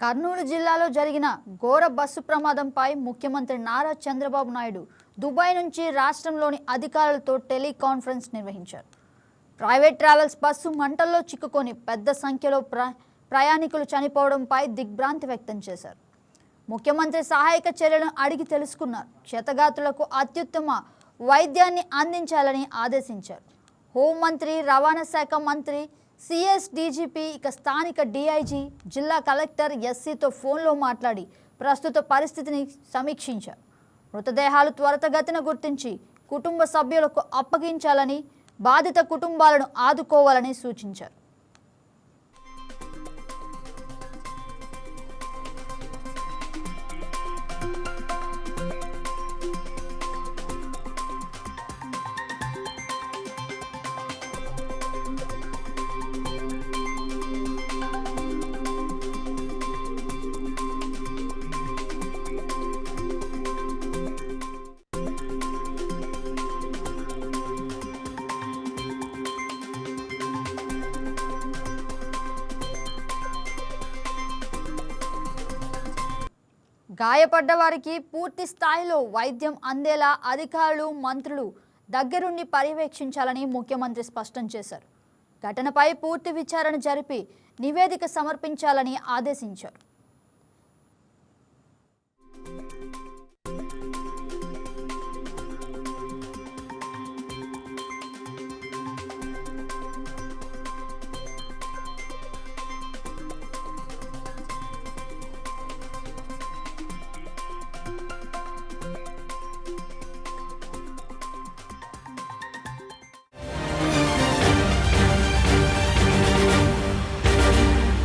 కర్నూలు జిల్లాలో జరిగిన ఘోర బస్సు ప్రమాదంపై ముఖ్యమంత్రి నారా చంద్రబాబు నాయుడు దుబాయ్ నుంచి రాష్ట్రంలోని అధికారులతో టెలికాన్ఫరెన్స్ నిర్వహించారు. ప్రైవేట్ ట్రావెల్స్ బస్సు మంటల్లో చిక్కుకొని పెద్ద సంఖ్యలో ప్ర ప్రయాణికులు చనిపోవడంపై దిగ్భ్రాంతి వ్యక్తం చేశారు. ముఖ్యమంత్రి సహాయక చర్యలను అడిగి తెలుసుకున్నారు. క్షతగాతులకు అత్యుత్తమ వైద్యాన్ని అందించాలని ఆదేశించారు. హోంమంత్రి రవాణా శాఖ మంత్రి సిఎస్ డీజీపీ ఇక స్థానిక డీఐజీ జిల్లా కలెక్టర్ ఎస్సీతో ఫోన్లో మాట్లాడి ప్రస్తుత పరిస్థితిని సమీక్షించారు. మృతదేహాలు త్వరితగతిన గుర్తించి కుటుంబ సభ్యులకు అప్పగించాలని బాధిత కుటుంబాలను ఆదుకోవాలని సూచించారు. గాయపడ్డ వారికి పూర్తి స్థాయిలో వైద్యం అందేలా అధికారులు మంత్రులు దగ్గరుండి పర్యవేక్షించాలని ముఖ్యమంత్రి స్పష్టం చేశారు. ఘటనపై పూర్తి విచారణ జరిపి నివేదిక సమర్పించాలని ఆదేశించారు.